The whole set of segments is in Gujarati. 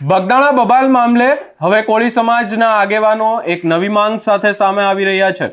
બગદાણા બબાલ મામલે હવે કોળી સમાજના આગેવાનો એક નવી માંગ સાથે સામે આવી રહ્યા છે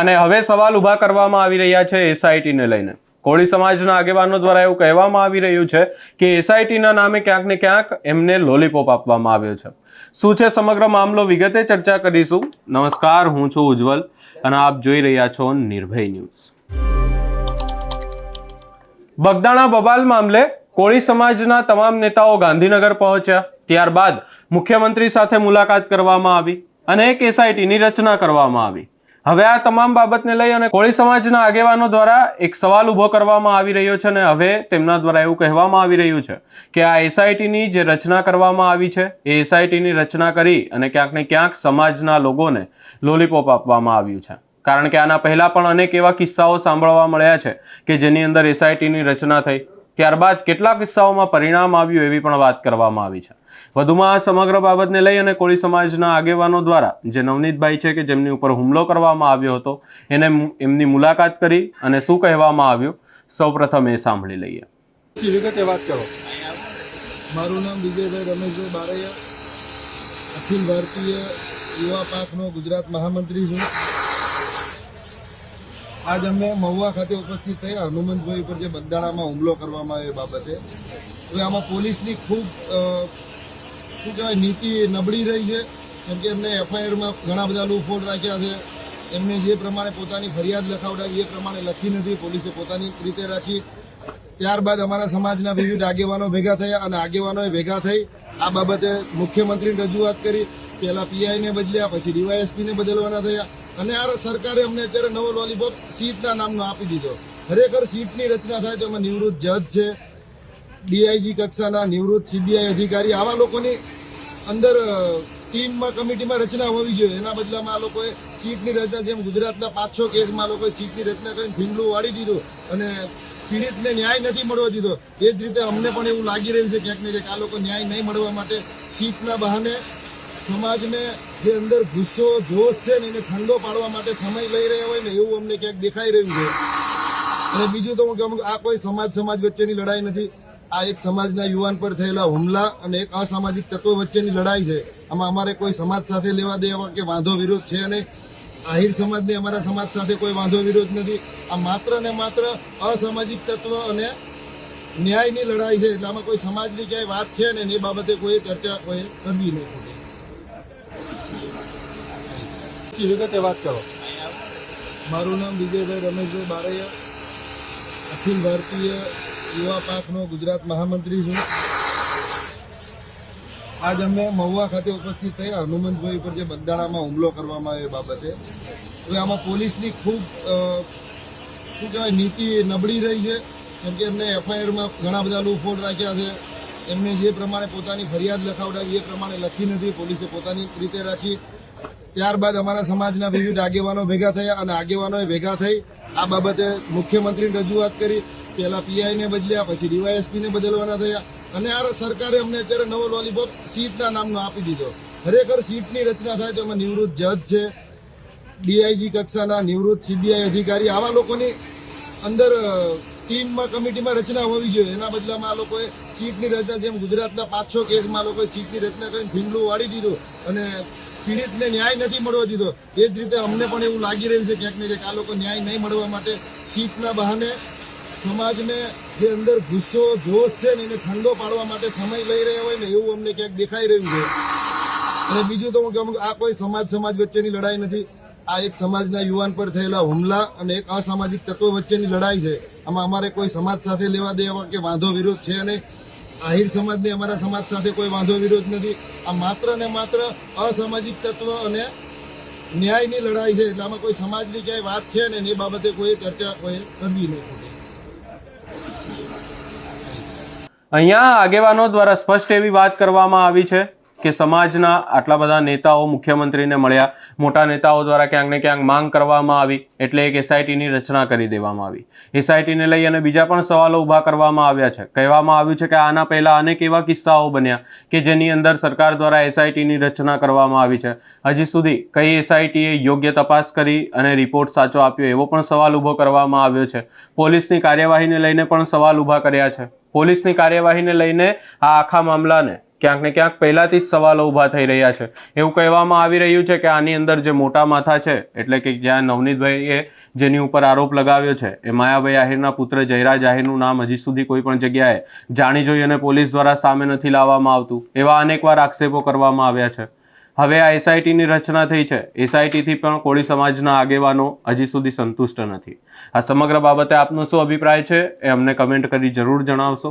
અને હવે સવાલ ઊભા કરવામાં આવી રહ્યા છે એસઆઈટીને લઈને. કોળી સમાજના આગેવાનો દ્વારા એવું કહેવામાં આવી રહ્યું છે કે એસઆઈટીના નામે ક્યાંક ને ક્યાંક એમને લોલીપોપ આપવામાં આવ્યો છે. શું છે સમગ્ર મામલો વિગતે ચર્ચા કરીશું. નમસ્કાર, હું છું ઉજ્જવલ અને આપ જોઈ રહ્યા છો નિર્ભય ન્યૂઝ. બગદાણા બબાલ મામલે કોળી સમાજના તમામ નેતાઓ ગાંધીનગર પહોંચ્યા. ત્યારબાદ મુખ્યમંત્રી સાથે મુલાકાત કરવામાં આવી અને એક એસઆઈટીની રચના કરવામાં આવી. હવે આ તમામ બાબતને લઈ અને કોળી સમાજના આગેવાનો દ્વારા એક સવાલ ઊભો કરવામાં આવી રહ્યો છે અને હવે તેમના દ્વારા એવું કહેવામાં આવી રહ્યું છે કે આ એસઆઈટીની જે રચના કરવામાં આવી છે, એ એસઆઈટીની રચના કરી અને ક્યાંક ને ક્યાંક સમાજના લોકોને લોલીપોપ આપવામાં આવ્યું છે. કારણ કે આના પહેલા પણ અનેક એવા કિસ્સાઓ સાંભળવા મળ્યા છે કે જેની અંદર એસઆઈટીની રચના થઈ. ત્યારબાદ કેટલા કિસ્સાઓમાં પરિણામ આવ્યું એવી પણ વાત કરવામાં આવી છે. વધુમાં આ સમગ્ર બાબતને લઈ અને કોળી સમાજના આગેવાનો દ્વારા જે નવનીતભાઈ છે કે જેમની ઉપર હુમલો કરવામાં આવ્યો હતો એને એમની મુલાકાત કરી અને શું કહેવામાં આવ્યું સૌપ્રથમ એ સાંભળી લઈએ. વિગતે વાત કરો. મારું નામ વિજયભાઈ રમેશભાઈ બારૈયા. અખિલ ભારતીય યુવા પાંખનો ગુજરાત મહામંત્રી છું. આજ અમે મહુવા ખાતે ઉપસ્થિત થયા. હનુમંતભાઈ પર જે બગદાણામાં હુમલો કરવામાં આવ્યો એ બાબતે. હવે આમાં પોલીસની ખૂબ શું કહેવાય, નીતિ નબળી રહી છે. કેમ કે એમને એફઆઈઆરમાં ઘણા બધા લૂફોડ રાખ્યા છે. એમને જે પ્રમાણે પોતાની ફરિયાદ લખાવડાવી એ પ્રમાણે લખી નથી. પોલીસે પોતાની રીતે રાખી. ત્યારબાદ અમારા સમાજના વિવિધ આગેવાનો ભેગા થયા અને આગેવાનોએ ભેગા થઈ આ બાબતે મુખ્યમંત્રીને રજૂઆત કરી. પહેલાં પીઆઈને બદલ્યા, પછી ડીવાયએસપીને બદલવાના થયા. અને આ સરકારે અમને અત્યારે નવો લોલીપોપ સીટના નામનો આપી દીધો. ખરેખર સીટની રચના થાય તો એમાં નિવૃત્ત જજ છે, ડીઆઈજી કક્ષાના નિવૃત્ત સીબીઆઈ અધિકારી, આવા લોકોની અંદર ટીમમાં, કમિટીમાં રચના હોવી જોઈએ. એના બદલામાં આ લોકોએ સીટની રચના, જેમ ગુજરાતના પાંચ છ કેસમાં લોકોએ સીટની રચના કરીને ભીંગલું વાળી દીધું અને પીડિતને ન્યાય નથી મળવા દીધો. એ જ રીતે અમને પણ એવું લાગી રહ્યું છે ક્યાંક ને ક્યાંક આ લોકો ન્યાય નહીં મળવા માટે સીટના બહાને સમાજને જે અંદર ગુસ્સો, જોશ છે ને એને ઠંડો પાડવા માટે સમય લઈ રહ્યા હોય ને એવું અમને ક્યાંક દેખાઈ રહ્યું છે. અને બીજું તો હું કહું આ કોઈ સમાજ સમાજ વચ્ચેની લડાઈ નથી. આ એક સમાજના યુવાન પર થયેલા હુમલા અને એક અસામાજિક તત્વો વચ્ચેની લડાઈ છે. આમાં અમારે કોઈ સમાજ સાથે લેવા દેવા કે વાંધો, વિરોધ છે નહીં. આહિર સમાજને અમારા સમાજ સાથે કોઈ વાંધો, વિરોધ નથી. આ માત્ર ને માત્ર અસામાજિક તત્વ અને ન્યાયની લડાઈ છે. એટલે આમાં કોઈ સમાજની ક્યાંય વાત છે ને એ બાબતે કોઈ ચર્ચા કોઈ કરવી નહીં. જી, વિગતે વાત કરો. મારું નામ વિજયભાઈ રમેશભાઈ બારૈયા અખિલ ભારતીય યુવા પાંખનો ગુજરાત મહામંત્રી છું. આજ અમે મહુવા ખાતે ઉપસ્થિત થયા. હનુમંતભાઈ પર જે બંધાણામાં હુમલો કરવામાં આવ્યો એ બાબતે. હવે આમાં પોલીસની ખૂબ શું કહેવાય નીતિ નબળી રહી છે. કેમ કે એમને એફઆઈઆરમાં ઘણા બધા લૂફોડ રાખ્યા છે. એમને જે પ્રમાણે પોતાની ફરિયાદ લખાવડાવી એ પ્રમાણે લખી નથી પોલીસે પોતાની રીતે રાખી. ત્યારબાદ અમારા સમાજના વિવિધ આગેવાનો ભેગા થયા અને આગેવાનોએ ભેગા થઈ આ બાબતે મુખ્યમંત્રીને રજૂઆત કરી. પહેલાં પીઆઈને બદલ્યા, પછી ડીવાયએસપીને બદલવાના થયા અને આ સરકારે અમને અત્યારે નવો લોલીપોપ સીટના નામનો આપી દીધો. ખરેખર સીટની રચના થાય તો એમાં નિવૃત્ત જજ છે ડીઆઈજી કક્ષાના નિવૃત્ત સીબીઆઈ અધિકારી, આવા લોકોની અંદર ટીમમાં, કમિટીમાં રચના હોવી જોઈએ. એના બદલામાં આ લોકોએ સીટની રચના જેમ ગુજરાતના પાંચસો કેસમાં લોકોએ સીટની રચના કરીને ભીંગલું વાળી દીધું અને પીડિતને ન્યાય નથી મળવા દીધો. એ જ રીતે અમને પણ એવું લાગી રહ્યું છે ક્યાંક ને ક્યાંક આ લોકો ન્યાય નહીં મળવા માટે સીટના બહાને સમાજને જે અંદર ગુસ્સો, જોશ છે ને એને ઠંડો પાડવા માટે સમય લઈ રહ્યા હોય ને એવું અમને ક્યાંક દેખાઈ રહ્યું છે. અને બીજું તો હું કહું આ કોઈ સમાજ સમાજ વચ્ચેની લડાઈ નથી. આ એક સમાજના યુવાન પર થયેલા હુમલા અને એક અસામાજિક તત્વો વચ્ચેની લડાઈ છે. આમાં અમારે કોઈ સમાજ સાથે લેવા દેવા કે વાંધો વિરોધ છે નહીં. આહિર સમાજને અમારા સમાજ સાથે કોઈ વાંધો, વિરોધ નથી. આ માત્ર ને માત્ર અસામાજિક તત્વ અને ન્યાયની લડાઈ છે. એટલે આમાં કોઈ સમાજની ક્યાંય વાત છે ને એ બાબતે કોઈ ચર્ચા કોઈ કરવી નહીં અહીંયા આગેવાનો દ્વારા સ્પષ્ટ એવી વાત કરવામાં આવી છે કે સમાજના આટલા બધા નેતાઓ મુખ્યમંત્રીને મળ્યા. મોટા નેતાઓ દ્વારા ક્યાંક ને ક્યાંક માંગ કરવામાં આવી, એટલે એક એસઆઈટીની રચના કરી દેવામાં આવી. એસઆઈટીને લઈ અને બીજા પણ સવાલો ઊભા કરવામાં આવ્યા છે. કહેવામાં આવ્યું છે કે આના પહેલાં અનેક એવા કિસ્સાઓ બન્યા કે જેની અંદર સરકાર દ્વારા એસઆઈટીની રચના કરવામાં આવી છે. હજી સુધી કઈ એસઆઈટીએ યોગ્ય તપાસ કરી અને રિપોર્ટ સાચો આપ્યો એવો પણ સવાલ ઊભો કરવામાં આવ્યો છે. પોલીસની કાર્યવાહીને લઈને પણ સવાલ ઊભા કર્યા છે. પોલીસની કાર્યવાહીને લઈને આ આખા મામલાને ક્યાંક ને ક્યાંક પહેલાથી જ સવાલો ઊભા થઈ રહ્યા છે. એવું કહેવામાં આવી રહ્યું છે કે આની અંદર જે મોટા માથા છે, એટલે કે જ્યાં નવનીતભાઈએ જેની ઉપર આરોપ લગાવ્યો છે, એ માયાભાઈ આહિરના પુત્ર જયરાજ આહિરનું નામ હજી સુધી કોઈ પણ જગ્યાએ જાણી જોઈ અને પોલીસ દ્વારા સામે નથી લાવવામાં આવતું, એવા અનેકવાર આક્ષેપો કરવામાં આવ્યા છે. હવે આ એસઆઈટીની રચના થઈ છે. એસઆઈટીથી પણ કોળી સમાજના આગેવાનો હજી સુધી સંતુષ્ટ નથી. આ સમગ્ર બાબતે આપનો શું અભિપ્રાય છે, એ અમને કમેન્ટ કરી જરૂર જણાવશો.